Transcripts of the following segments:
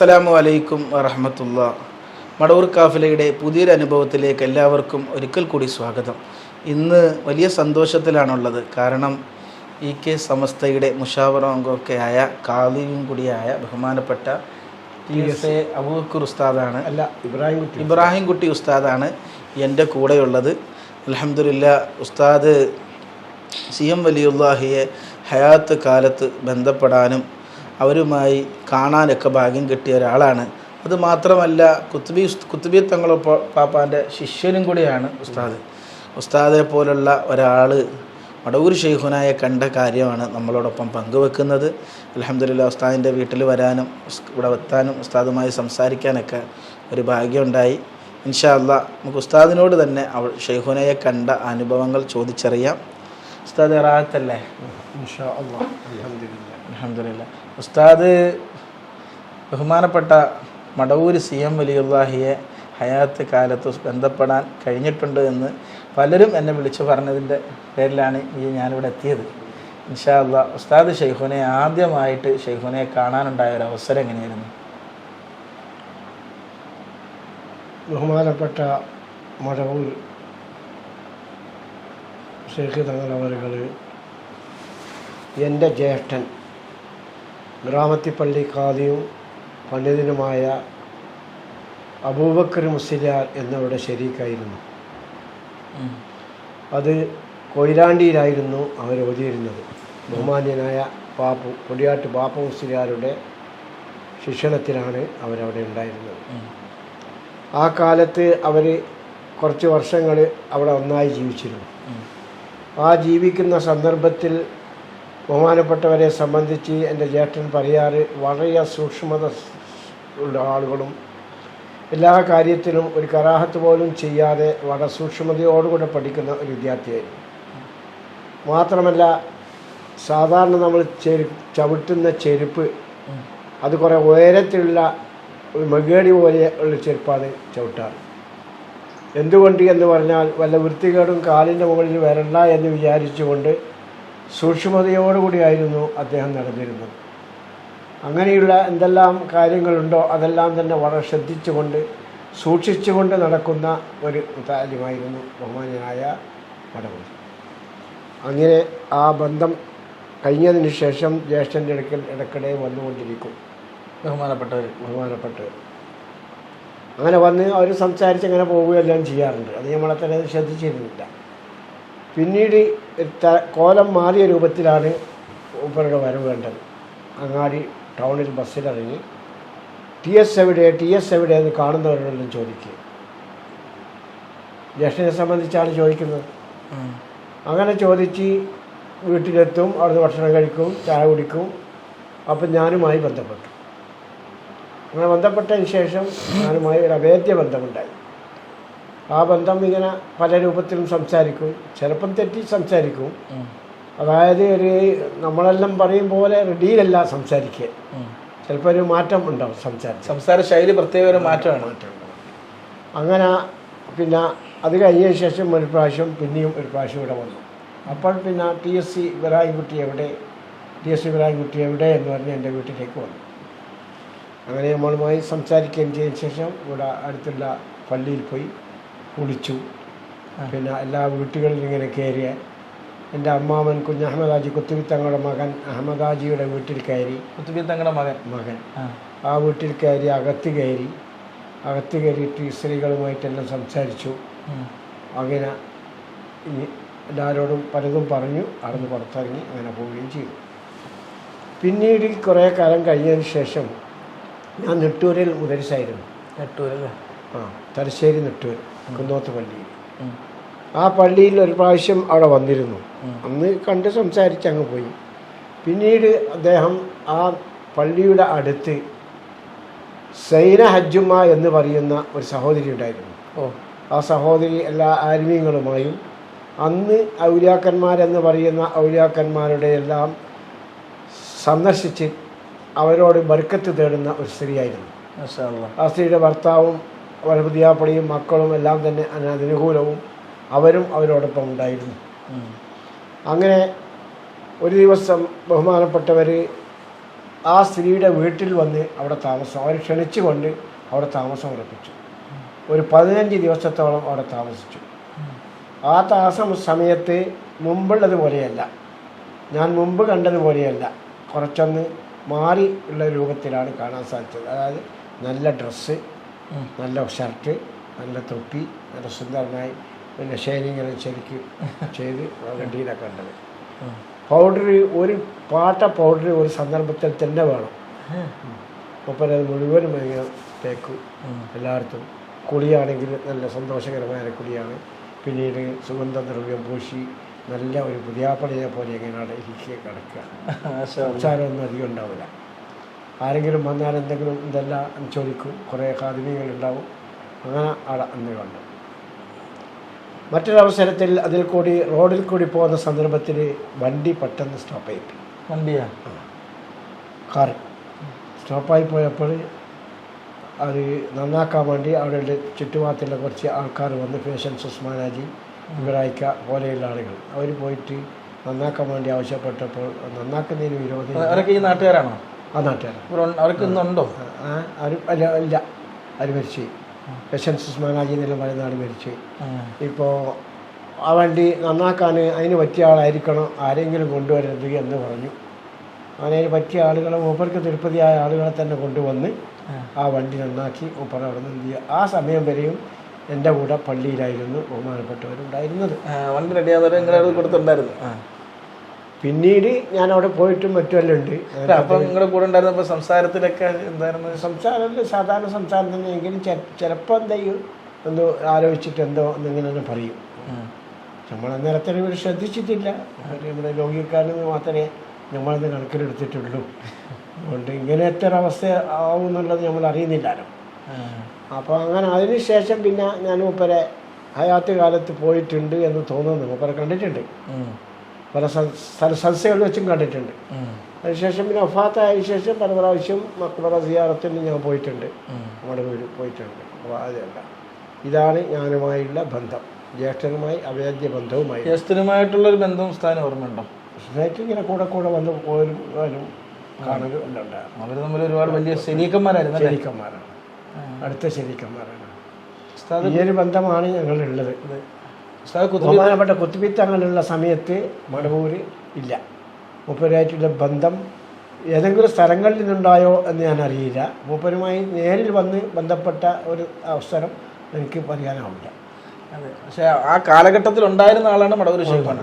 അസ്സലാമു അലൈക്കും വറഹമത്തുള്ള. മടവൂർ കാഫിലയുടെ പുതിയൊരു അനുഭവത്തിലേക്ക് എല്ലാവർക്കും ഒരിക്കൽ കൂടി സ്വാഗതം. ഇന്ന് വലിയ സന്തോഷത്തിലാണുള്ളത്. കാരണം ഇ കെ സമസ്തയുടെ മുഷാവറ അംഗമൊക്കെ ആയ കാലിയും കൂടിയായ ബഹുമാനപ്പെട്ട ടി എസ് എ അബൂബക്കർ ഉസ്താദാണ്. അല്ല ഇബ്രാഹിം കുട്ടി ഇബ്രാഹിം കുട്ടി ഉസ്താദാണ് എന്റെ കൂടെയുള്ളത്. അലഹമില്ല ഉസ്താദ് സി എം വലിയുല്ലാഹിയെ ഹയാത്ത് കാലത്ത് ബന്ധപ്പെടാനും അവരുമായി കാണാനൊക്കെ ഭാഗ്യം കിട്ടിയ ഒരാളാണ്. അത് മാത്രമല്ല കുത്തുബി കുത്തുബി തങ്ങൾ പാപ്പാന്റെ ശിഷ്യനും കൂടിയാണ് ഉസ്താദ്. ഉസ്താദിനെ പോലുള്ള ഒരാൾ മടവൂർ ഷെയ്ഖുനായെ കണ്ട കാര്യമാണ് നമ്മളോടൊപ്പം പങ്കുവെക്കുന്നത്. അലഹമില്ല ഉസ്താദിന്റെ വീട്ടിൽ വരാനും ഇവിടെ എത്താനും ഉസ്താദുമായി സംസാരിക്കാനൊക്കെ ഒരു ഭാഗ്യമുണ്ടായി. ഇൻഷാല്ല അല്ലാ നമുക്ക് ഉസ്താദിനോട് തന്നെ അവൾ ഷെയ്ഖുനയെ കണ്ട അനുഭവങ്ങൾ ചോദിച്ചറിയാം. ഉസ്താദ് ഇറാത്തല്ലേ ഇൻഷാ അല്ലാ ഉസ്താദ് ബഹുമാനപ്പെട്ട മടവൂര് സി എം വലിയുള്ളാഹിയെ ഹയാത്ത് കാലത്ത് ബന്ധപ്പെടാൻ കഴിഞ്ഞിട്ടുണ്ട് എന്ന് പലരും എന്നെ വിളിച്ചു പറഞ്ഞതിന്റെ പേരിലാണ് ഈ ഞാനിവിടെ എത്തിയത്. ഇൻഷാ അല്ലാ ഉസ്താദ് ഷെയ്ഖുനെ ആദ്യമായിട്ട് ഷെയ്ഖുനെ കാണാനുണ്ടായ ഒരു അവസരം എങ്ങനെയായിരുന്നു? ബഹുമാനപ്പെട്ട മടവൂർ ഷെയ്ഖ് തങ്ങളവറുകൾ എന്റെ ജ്യേഷ്ഠൻ ഗ്രാമത്തിപ്പള്ളി ഖാദിയും പണ്ഡിതനുമായ അബൂബക്കർ മുസ്ലിയാർ എന്നവരുടെ ശരീക്കായിരുന്നു. അത് കൊയിലാണ്ടിയിലായിരുന്നു അവർ ഓതിയിരുന്നത്. ബഹുമാന്യനായ പാപ്പു കൊടിയാട്ട് പാപ്പ മുസ്ലിയാരുടെ ശിക്ഷണത്തിലാണ് അവരവിടെ ഉണ്ടായിരുന്നത്. ആ കാലത്ത് അവർ കുറച്ച് വർഷങ്ങൾ അവിടെ ഒന്നായി ജീവിച്ചിരുന്നു. ആ ജീവിക്കുന്ന സന്ദർഭത്തിൽ ബഹുമാനപ്പെട്ടവരെ സംബന്ധിച്ച് എന്റെ ജ്യേഷ്ഠൻ പറയാറ് വളരെ സൂക്ഷ്മത ഉള്ള ആളുകളും എല്ലാ കാര്യത്തിലും ഒരു കരാഹത്ത് പോലും ചെയ്യാതെ വളരെ സൂക്ഷ്മതയോടുകൂടെ പഠിക്കുന്ന ഒരു വിദ്യാർത്ഥിയായിരുന്നു. മാത്രമല്ല സാധാരണ നമ്മൾ ചെരു ചവിട്ടുന്ന ചെരുപ്പ് അത് കുറേ ഉയരത്തിലുള്ള ഒരു മകേടി പോലെ ഉള്ള ചെരുപ്പാണ് ചവിട്ടാറ്. എന്തുകൊണ്ട് എന്ന് പറഞ്ഞാൽ വല്ല വൃത്തികേടും കാലിന്റെ മുകളിൽ വരണ്ട എന്ന് വിചാരിച്ചുകൊണ്ട് സൂക്ഷ്മതയോടുകൂടിയായിരുന്നു അദ്ദേഹം നടന്നിരുന്നത്. അങ്ങനെയുള്ള എന്തെല്ലാം കാര്യങ്ങളുണ്ടോ അതെല്ലാം തന്നെ വളരെ ശ്രദ്ധിച്ചുകൊണ്ട് സൂക്ഷിച്ചുകൊണ്ട് നടക്കുന്ന ഒരു താല്യമായിരുന്നു ബഹുമാനായ മടവൂർ അങ്ങനെ ആ ബന്ധം കഴിഞ്ഞതിന് ശേഷം ജ്യേഷ്ഠന്റെ അടുക്കൽ ഇടയ്ക്കിടെ വന്നുകൊണ്ടിരിക്കും. ബഹുമാനപ്പെട്ടവർ ബഹുമാനപ്പെട്ട്. അങ്ങനെ വന്ന് അവർ സംസാരിച്ച് അങ്ങനെ പോവുകയെല്ലാം ചെയ്യാറുണ്ട്. അത് നമ്മളത്ര ശ്രദ്ധിച്ചിരുന്നില്ല. പിന്നീട് കോലം മാറിയ രൂപത്തിലാണ് മൂപ്പരുടെ വരവ് വേണ്ടത് അങ്ങാടി ടൗണിൽ ബസ്സിലിറങ്ങി. ടി എസ് എവിടെ ടി എസ് എവിടെ എന്ന് കാണുന്നവരോടെല്ലാം ചോദിക്കുക. ജ്യേഷ്ഠനെ സംബന്ധിച്ചാണ് ചോദിക്കുന്നത്. അങ്ങനെ ചോദിച്ച് വീട്ടിലെത്തും അവിടുന്ന് ഭക്ഷണം കഴിക്കും ചായ കുടിക്കും. അപ്പം ഞാനുമായി ബന്ധപ്പെട്ടു. അങ്ങനെ ബന്ധപ്പെട്ടതിന് ശേഷം ഞാനുമായി ഒരു അഭേദ്യ ബന്ധമുണ്ടായി. ആ ബന്ധം ഇങ്ങനെ പല രൂപത്തിലും സംസാരിക്കും. ചിലപ്പം തെറ്റി സംസാരിക്കും. അതായത് ഒരു നമ്മളെല്ലാം പറയും പോലെ റെഡിയിലല്ല സംസാരിക്കുക. ചിലപ്പോൾ ഒരു മാറ്റം ഉണ്ടാവും സംസാരം സംസാര ശൈലി പ്രത്യേക ഒരു മാറ്റമാണ്. അങ്ങനെ പിന്നെ അത് കഴിഞ്ഞ ശേഷം ഒരു പ്രാവശ്യം പിന്നെയും ഒരു പ്രാവശ്യം ഇവിടെ വന്നു. അപ്പോൾ പിന്നെ T S C Ibrahim Kutty എവിടെ? T S C Ibrahim Kutty എവിടെ എന്ന് പറഞ്ഞ് എന്റെ വീട്ടിലേക്ക് വന്നു. അങ്ങനെ നമ്മളുമായി സംസാരിക്കുകയും ചെയ്തതിന് ശേഷം ഇവിടെ അടുത്തുള്ള പള്ളിയിൽ പോയി. കുളിച്ചു. പിന്നെ എല്ലാ വീട്ടുകളിലും ഇങ്ങനെ കയറിയ എന്റെ അമ്മാവൻ കുഞ്ഞ് അഹമ്മദാജി കുത്തുബി തങ്ങളുടെ മകൻ അഹമ്മദാജിയുടെ വീട്ടിൽ കയറി. കുത്തുബി തങ്ങളുടെ മകൻ? മകൻ. ആ. വീട്ടിൽ കയറി അകത്ത് കയറി. അകത്ത് കയറിയിട്ട് സ്ത്രീകളുമായിട്ടെല്ലാം സംസാരിച്ചു. അങ്ങനെ എല്ലാവരോടും പലതും പറഞ്ഞു. അവിടുന്ന് പുറത്തിറങ്ങി അങ്ങനെ പോവുകയും ചെയ്തു. പിന്നീട് കുറേ കാലം കഴിഞ്ഞതിന് ശേഷം ഞാൻ നെട്ടൂരിൽ മുദരിസായിരുന്നു നെട്ടൂരല്ലേ ആ തലശ്ശേരി നെട്ടൂർ കുന്നോത്ത് പള്ളിയിൽ ആ പള്ളിയിൽ ഒരു പ്രാവശ്യം അവിടെ വന്നിരുന്നു. അന്ന് കണ്ട് സംസാരിച്ച് അങ്ങ് പോയി. പിന്നീട് അദ്ദേഹം ആ പള്ളിയുടെ അടുത്ത് സൈന ഹജ്ജുമ്മ എന്ന് പറയുന്ന ഒരു സഹോദരി ഉണ്ടായിരുന്നു. ഓ. ആ സഹോദരി എല്ലാ ആത്മീയങ്ങളുമായും അന്ന് ഔലിയാക്കന്മാരെന്ന് പറയുന്ന ഔലിയാക്കന്മാരുടെ എല്ലാം സന്ദർശിച്ച് അവരോട് ബർക്കത്ത് തേടുന്ന ഒരു സ്ത്രീയായിരുന്നു. ആ സ്ത്രീയുടെ ഭർത്താവും വലപുതിയാപ്പടിയും മക്കളും എല്ലാം തന്നെ അതിനനുകൂലവും അവരും അവരോടൊപ്പം ഉണ്ടായിരുന്നു. അങ്ങനെ ഒരു ദിവസം ബഹുമാനപ്പെട്ടവർ ആ സ്ത്രീയുടെ വീട്ടിൽ വന്ന് അവിടെ താമസം അവർ ക്ഷണിച്ചുകൊണ്ട് അവിടെ താമസം ഉറപ്പിച്ചു. ഒരു പതിനഞ്ച് ദിവസത്തോളം അവിടെ താമസിച്ചു. ആ താമസം സമയത്ത് മുമ്പുള്ളതുപോലെയല്ല ഞാൻ മുമ്പ് കണ്ടതുപോലെയല്ല കുറച്ചൊന്ന് മാറി ഉള്ള രൂപത്തിലാണ് കാണാൻ സാധിച്ചത്. അതായത് നല്ല ഡ്രസ്സ്. നല്ല ഷർട്ട് നല്ല തൊപ്പി നല്ല സുന്ദരനായി. പിന്നെ ഷൈനിങ്ങനെ ശരിക്കും ചെയ്ത് വണ്ടിയിലൊക്കെ ഉണ്ടത്. പൗഡർ ഒരു പാട്ട പൗഡർ ഒരു സന്ദർഭത്തിൽ തന്നെ വേണം. ഒപ്പം അത് മുഴുവനും ഇങ്ങനെ തേക്കും. എല്ലായിടത്തും കുളിയാണെങ്കിൽ നല്ല സന്തോഷകരമായ കുളിയാണ്. പിന്നീട് സുഗന്ധദ്രവ്യം പൂശി നല്ല ഒരു പുതിയാപ്പളിയെ പോലെ ഇങ്ങനെ ഇരിക്കുക കിടക്കുക. സംസാരമൊന്നും അധികം ഉണ്ടാവില്ല. ആരെങ്കിലും വന്നാൽ എന്തെങ്കിലും ഇതെല്ലാം ചോദിക്കും. കുറേ ഖാദിമികളുണ്ടാവും അങ്ങനെ അവിടെ അന്ന് കണ്ടു. മറ്റൊരവസരത്തിൽ അതിൽ കൂടി റോഡിൽ കൂടി പോകുന്ന സന്ദർഭത്തിൽ വണ്ടി പെട്ടെന്ന് സ്റ്റോപ്പ് ആയി വണ്ടിയാ? കാർ സ്റ്റോപ്പായി പോയപ്പോൾ അത് നന്നാക്കാൻ വേണ്ടി അവിടെ ചുറ്റുപാടത്തുള്ള കുറച്ച് ആൾക്കാർ വന്ന് പേഷ്യൻസ് ഉസ്മാനാജി ഇവരായിക്ക പോലെയുള്ള ആളുകൾ. അവർ പോയിട്ട് നന്നാക്കാൻ വേണ്ടി ആവശ്യപ്പെട്ടപ്പോൾ നന്നാക്കുന്നതിന് വിരോധം അവരൊക്കെ ഈ നാട്ടുകാരാണോ? ആ നാട്ടുകാരാണ്. അവർക്ക് ഇന്നുണ്ടോ അല്ല ഇല്ല. അവർ മരിച്ചു? പേഷ്യൻസ് മാനാജി എന്നെല്ലാം പറയുന്ന ആൾ മരിച്ചു. ഇപ്പോൾ ആ വണ്ടി നന്നാക്കാൻ അതിന് പറ്റിയ ആളായിരിക്കണം. ആരെങ്കിലും കൊണ്ടുവരരുത് എന്ന് പറഞ്ഞു. അങ്ങനെ അതിന് പറ്റിയ ആളുകളെ മൂപ്പർക്ക് തിരുപ്പതിയായ ആളുകളെ തന്നെ കൊണ്ടുവന്ന് ആ. വണ്ടി നന്നാക്കി മൂപ്പർ അവിടെ നിന്ന് ചെയ്യുക ആ സമയം വരെയും എന്റെ കൂടെ പള്ളിയിലായിരുന്നു ബഹുമാനപ്പെട്ടവരുണ്ടായിരുന്നത്. വണ്ടി റെഡിയാകുന്നവരെ നിങ്ങളുടെ കൊടുത്തിട്ടുണ്ടായിരുന്നു. പിന്നീട് ഞാൻ അവിടെ പോയിട്ടും മറ്റുമെല്ലാം ഉണ്ട്. അപ്പൊ നിങ്ങളുടെ കൂടെ ഉണ്ടായിരുന്നപ്പോ സംസാരത്തിലൊക്കെ എന്തായിരുന്നു? സംസാരം സാധാരണ സംസാരം തന്നെ. എങ്കിലും ചിലപ്പോൾ എന്താ ഒന്ന് ആലോചിച്ചിട്ട് എന്തോ എന്നിങ്ങനെ പറയും. നമ്മൾ അന്നേരത്തെ ഇവർ ശ്രദ്ധിച്ചിട്ടില്ല. നമ്മുടെ രോഗിക്കാരിൽ നിന്ന് മാത്രമേ നമ്മളത് കണക്കിലെടുത്തിട്ടുള്ളൂ. അതുകൊണ്ട് ഇങ്ങനത്തെ അവസ്ഥ ആവും എന്നുള്ളത് നമ്മൾ അറിയുന്നില്ലല്ലോ. അപ്പോൾ അങ്ങനെ അതിന് ശേഷം പിന്നെ ഞാൻ മൂപ്പരെ ഹയാത്ത് കാലത്ത് പോയിട്ടുണ്ട് എന്ന് തോന്നുന്നു. മൂപ്പരെ കണ്ടിട്ടുണ്ട്. പല സ്ഥ- സ്ഥല സദസ്സുകളിൽ വെച്ചും കണ്ടിട്ടുണ്ട്. അതിനുശേഷം പിന്നെ ഒഫാത്തായ ശേഷം പല പ്രാവശ്യം മക്കളുടെ സിയാറത്തിന് ഞാൻ പോയിട്ടുണ്ട്. നമ്മുടെ വീട് പോയിട്ടുണ്ട്. അപ്പോൾ അതല്ല. ഇതാണ് ഞാനുമായുള്ള ബന്ധം. ജ്യേഷ്ഠനുമായി അവേദ്യ ബന്ധവുമായി. ജ്യേഷ്ഠനുമായിട്ടുള്ള ഒരു ബന്ധവും സ്ഥാനം ഓർമ്മയുണ്ടോ? സൊസൈറ്റി ഇങ്ങനെ കൂടെ കൂടെ വന്ന് പോലും കാണുക കാണലും എല്ലാം ഉണ്ടായിരുന്നു അവർ തമ്മിൽ ഒരുപാട് വലിയ ശരീക്കന്മാരായിരുന്നു ശരീക്കന്മാരാണ്. അടുത്ത ശരീക്കന്മാരാണ്. ഈ ഒരു ബന്ധമാണ് ഞങ്ങളുള്ളത്. ഉസ്താദ് കുത്തുബി അങ്ങനെയുള്ള സമയത്ത് മടവൂർ ഇല്ല. മൂപ്പരുമായിട്ടുള്ള ബന്ധം ഏതെങ്കിലും സ്ഥലങ്ങളിൽ നിന്നുണ്ടായോ എന്ന് ഞാൻ അറിയില്ല മൂപ്പരുമായി നേരിൽ വന്ന് ബന്ധപ്പെട്ട ഒരു അവസരം എനിക്ക് പറയാനാവില്ല. അതെ. പക്ഷേ ആ കാലഘട്ടത്തിൽ ഉണ്ടായിരുന്ന ആളാണ് മടവൂർ ശിവപ്പാണ്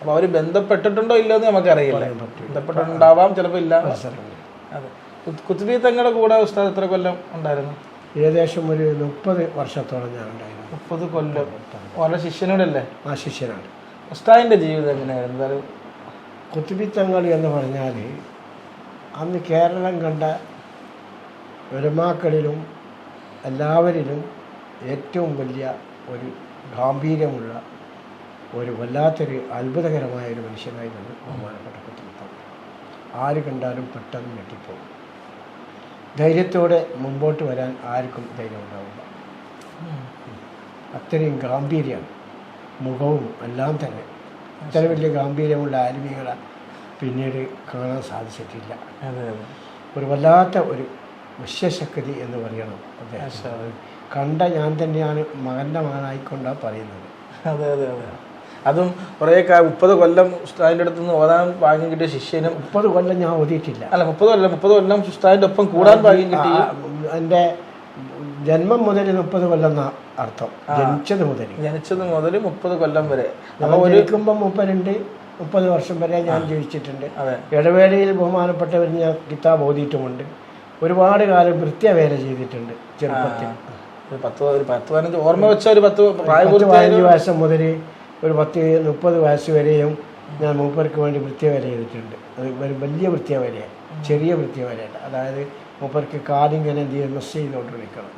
അപ്പോൾ അവർ ബന്ധപ്പെട്ടിട്ടുണ്ടോ ഇല്ലോ എന്ന് നമുക്കറിയില്ല. ബന്ധപ്പെട്ടിട്ടുണ്ടാവാം ചിലപ്പോൾ ഇല്ല. അതെ. കുത്ത്- കുത്തുബി തങ്ങളുടെ കൂടെ ഉസ്താദ് എത്ര കൊല്ലം ഉണ്ടായിരുന്നു? ഏകദേശം ഒരു മുപ്പത് വർഷത്തോളം ഞാൻ ഉണ്ടായിരുന്നു. മുപ്പത് കൊല്ലം. ശിഷ്യനോടല്ലേ? ആ ശിഷ്യനാണ്. ഉസ്താദിന്റെ ജീവിതം എങ്ങനെയായിരുന്നു? എന്തായാലും കുത്തിപ്പിത്തങ്ങൾ എന്ന് പറഞ്ഞാൽ അന്ന് കേരളം കണ്ട ഒരുമാക്കളിലും എല്ലാവരിലും ഏറ്റവും വലിയ ഒരു ഗാംഭീര്യമുള്ള ഒരു വല്ലാത്തൊരു അത്ഭുതകരമായ ഒരു മനുഷ്യനായിരുന്നു ബഹുമാനപ്പെട്ട കുത്തിപ്പിത്തങ്ങൾ ആര് കണ്ടാലും പെട്ടെന്ന് ഞെട്ടിപ്പോകും. ധൈര്യത്തോടെ മുമ്പോട്ട് വരാൻ ആർക്കും ധൈര്യം ഉണ്ടാവില്ല അത്രയും ഗാംഭീര്യമാണ് മുഖവും എല്ലാം തന്നെ. അത്ര വലിയ ഗാംഭീര്യമുള്ള ആത്മീകളെ പിന്നീട് കാണാൻ സാധിച്ചിട്ടില്ല. ഒരു വല്ലാത്ത ഒരു വിശ്വശക്തി എന്ന് പറയണം അദ്ദേഹം കണ്ട ഞാൻ തന്നെയാണ് മകന്റെ മകനായിക്കൊണ്ടാണ് പറയുന്നത്. അതെ അതെ അതെ. അതും കുറേ മുപ്പത് കൊല്ലം ഉസ്താദിന്റെ അടുത്ത് നിന്ന് ഓതാൻ ഭാഗ്യം കിട്ടിയ ശിഷ്യനും മുപ്പത് കൊല്ലം ഞാൻ ഓതിയിട്ടില്ല. അല്ല മുപ്പത് കൊല്ലം മുപ്പത് കൊല്ലം ഉസ്താദിന്റെ ഒപ്പം കൂടാൻ ഭാഗ്യം കിട്ടി. എന്റെ ജന്മം മുതൽ മുപ്പത് കൊല്ലം എന്ന അർത്ഥം. ജനിച്ചത് മുതൽ. ജനിച്ചത് മുതൽ മുപ്പത് കൊല്ലം വരെ. ഞാൻ ജനിക്കുമ്പോൾ മുപ്പതുണ്ട് മുപ്പത് വർഷം വരെ ഞാൻ ജീവിച്ചിട്ടുണ്ട്. അതെ. ഇടവേളയിൽ ബഹുമാനപ്പെട്ടവർ ഞാൻ കിതാബ് ഓതിയിട്ടുമുണ്ട്. ഒരുപാട് കാലം വൃത്യവേല ചെയ്തിട്ടുണ്ട് ചെറുപ്പത്തിൽ. പത്ത് ഒരു പത്ത് പതിനഞ്ച് ഓർമ്മ വെച്ച ഒരു പത്ത് പതിനഞ്ച് വയസ്സ് മുതൽ ഒരു പത്ത് മുപ്പത് വയസ്സ് വരെയും ഞാൻ മൂപ്പർക്ക് വേണ്ടി വൃത്തിയ വര ചെയ്തിട്ടുണ്ട്. അത് ഒരു വലിയ വരയാണ്. ചെറിയ വൃത്തിയ വൃത്യവേലയല്ല അതായത് മൂപ്പർക്ക് കാലിങ്ങനെ എന്ത് ചെയ്യും മെസ്സ് ചെയ്തുകൊണ്ട് വിളിക്കണം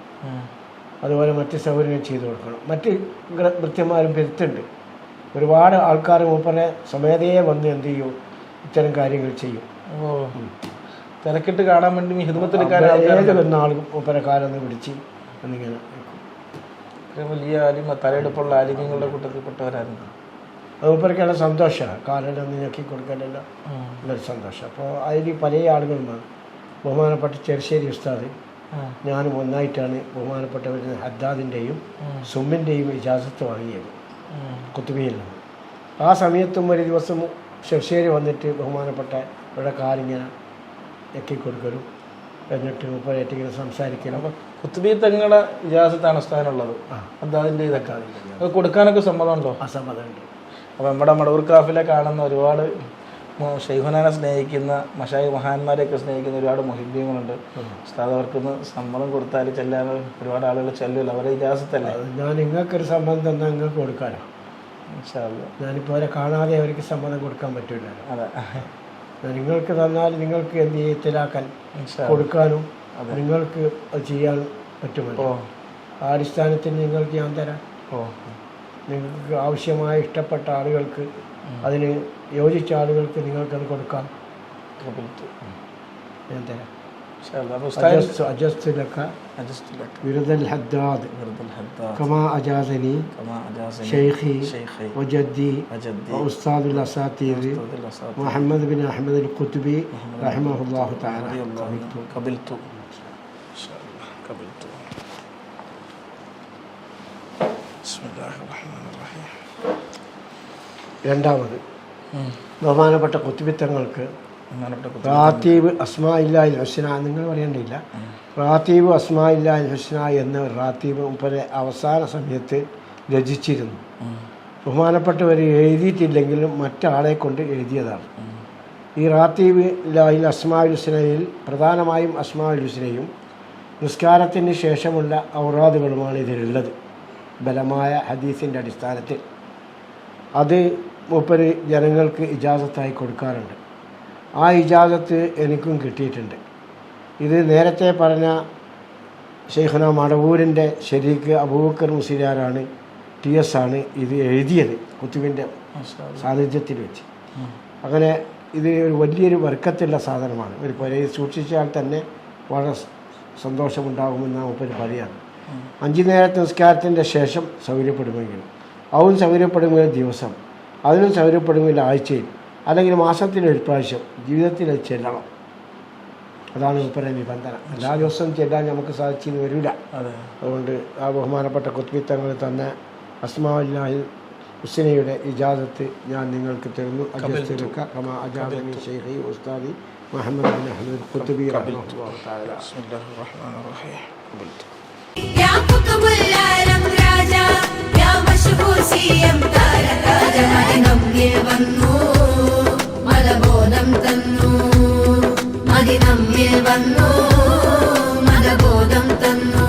അതുപോലെ മറ്റ് സൗകര്യങ്ങൾ ചെയ്തു കൊടുക്കണം. മറ്റ് വൃത്തിമാരും പെരുത്തുണ്ട് ഒരുപാട് ആൾക്കാർ മൂപ്പരെ സ്വമേധയെ വന്ന് എന്ത് ചെയ്യും? ഇത്തരം കാര്യങ്ങൾ ചെയ്യും. തിരക്കിട്ട് കാണാൻ വേണ്ടി ഹിന്ദുമത്തിൽ ഏത് വന്ന ആളും മൂപ്പരെ കാലൊന്ന് പിടിച്ച് എന്നിങ്ങനെ നിൽക്കും. വലിയ ആലിമ തലയെടുപ്പുള്ള ആലിമ്യങ്ങളുടെ കൂട്ടത്തിൽപ്പെട്ടവരായിരുന്നു. പെട്ടവരായിരുന്നു അതുപോലെയൊക്കെയാണ് സന്തോഷമാണ്. കാലിലൊന്ന് ഞെക്കി കൊടുക്കലല്ലോ ഉള്ളൊരു സന്തോഷം. അപ്പോൾ അതിൽ പല ആളുകളും ബഹുമാനപ്പെട്ട ചെറുശ്ശേരി ഉസ്താദ്. ഞാനും ഒന്നായിട്ടാണ് ബഹുമാനപ്പെട്ടവർ ഹദ്ദാദിന്റെയും ഉം. സുമ്മിന്റെയും ഇജാസത്ത് വാങ്ങിയത് നിന്ന്. ആ സമയത്തും ഒരു ദിവസം ചെറുശ്ശേരി വന്നിട്ട് ബഹുമാനപ്പെട്ട ഇവിടെ കാലിങ്ങനെ ഞെക്കി കൊടുക്കലും എന്നിട്ട് മുപ്പതേറ്റിങ്ങനെ സംസാരിക്കലും. അപ്പൊ കുത്തുബി തങ്ങളുടെ ഇജാസത്താണ് ഉസ്താദിനുള്ളത്. അത് അതിന്റെ ഇതൊക്കെ. അത് കൊടുക്കാനൊക്കെ സമ്മതമുണ്ടോ? അസമ്മതമുണ്ട് അപ്പോൾ നമ്മുടെ മടവൂർ കാഫിലെ കാണുന്ന ഒരുപാട് ഷെയ്ഹുനാനെ ഷെയ്ഖുനാനെ സ്നേഹിക്കുന്ന മഷായി മഹാന്മാരെയൊക്കെ സ്നേഹിക്കുന്ന ഒരുപാട് മുഹിബ്യങ്ങളുണ്ട് ഉസ്താദ് അവർക്കൊന്ന് സമ്മതം കൊടുത്താൽ ചെല്ലാൻ ഒരുപാട് ആളുകൾ ചെല്ലുമല്ലോ അവരെ ഇജാസത്തല്ലേ? ഞാൻ നിങ്ങൾക്കൊരു സമ്മതം തന്നാൽ നിങ്ങൾക്ക് കൊടുക്കാനോ. ഞാനിപ്പോൾ അവരെ കാണാതെ അവർക്ക് സമ്മതം കൊടുക്കാൻ പറ്റില്ല അതെ. നിങ്ങൾക്ക് തന്നാൽ നിങ്ങൾക്ക് എന്ത് ചെയ്യത്തിലാക്കാൻ. കൊടുക്കാനും നിങ്ങൾക്ക് അത് ചെയ്യാൻ പറ്റുമല്ലോ. ആ അടിസ്ഥാനത്തിൽ നിങ്ങൾക്ക് ഞാൻ തരാം. നിങ്ങൾക്ക് ആവശ്യമായ ഇഷ്ടപ്പെട്ട ആളുകൾക്ക് അതിന് യോജിച്ച ആളുകൾക്ക് നിങ്ങൾക്കത് കൊടുക്കാം. ഞാൻ തരാം. വെറുതെ ഹദ്ദാ. കമാ അജാസനി കമാ അജാസനി റഹീം രണ്ടാമത് ബഹുമാനപ്പെട്ട കുത്തുബിത്തങ്ങൾക്ക് റാത്തീബ് അസ്മാ ഇല്ലാഹിൽ ഹുസ്ന നിങ്ങൾ പറയേണ്ടിയില്ല റാത്തീബ് അസ്മാ ഇല്ലാഹിൽ ഹുസ്ന എന്ന് റാത്തീബ് മുപ്പത് അവസാന സമയത്ത് രചിച്ചിരുന്നു. ബഹുമാനപ്പെട്ടവർ എഴുതിയിട്ടില്ലെങ്കിലും മറ്റാളെ കൊണ്ട് എഴുതിയതാണ്. ഈ റാത്തീബ് ലാഹിൽ അസ്മാ ഹുസ്നയിൽ പ്രധാനമായും അസ്മാ ഹുസ്നയും നിസ്കാരത്തിന് ശേഷമുള്ള ഔറാദുകളുമാണ് ഇതിലുള്ളത്. ബലമായ ഹദീസിന്റെ അടിസ്ഥാനത്തിൽ. അത് മൂപ്പര് ജനങ്ങൾക്ക് ഇജാസത്തായി കൊടുക്കാറുണ്ട്. ആ ഇജാസത്ത് എനിക്കും കിട്ടിയിട്ടുണ്ട്. ഇത് നേരത്തെ പറഞ്ഞ ഷെയ്ഖുന മടവൂരിന്റെ ശരീക്ക് അബൂബക്കർ മുസ്ലിയാരാണ് ടി എസ് ആണ് ഇത് എഴുതിയത് കുത്തുവിന്റെ. സാന്നിധ്യത്തിൽ വെച്ച്. അങ്ങനെ ഇത് ഒരു വലിയൊരു വർക്കത്തുള്ള സാധനമാണ്. ഒരു പുരയിൽ സൂക്ഷിച്ചാൽ തന്നെ വളരെ സന്തോഷമുണ്ടാകുമെന്ന് മൂപ്പര് പറയാം. അഞ്ചു നേരത്തെ നിസ്കാരത്തിന്റെ ശേഷം സൗകര്യപ്പെടുമെങ്കിൽ അവൻ സൗകര്യപ്പെടുമെങ്കിൽ ദിവസം അതിനും സൗകര്യപ്പെടുമെങ്കിൽ ആഴ്ചയിൽ അല്ലെങ്കിൽ മാസത്തിൽ ഒരു പ്രാവശ്യം ജീവിതത്തിൽ അത് ചെല്ലണം. അതാണ് ഉപ്പരെ നിബന്ധന. എല്ലാ ദിവസവും ചെല്ലാൻ നമുക്ക് സാധിച്ചെന്ന് വരില്ല. അതുകൊണ്ട് ആ ബഹുമാനപ്പെട്ട കുത്ബിത്തങ്ങൾ തന്നെ അസ്മാവില്ലാഹിൽ ഹുസ്നയുടെ ഇജാദത്ത് ഞാൻ നിങ്ങൾക്ക് തരുന്നു. അജസ്തിരുക്ക കമാ ഷെയ്ഖി ഉസ്താദി محمد بن أحمد القطبي رحمه الله تعالى. بسم الله الرحمن الرحيم. قبلت. يا قطب العالم راجع يا مشهور سيم تار الراجا نمجي بنو മലബോധം തന്നു بنو വന്നു മലബോധം തന്നു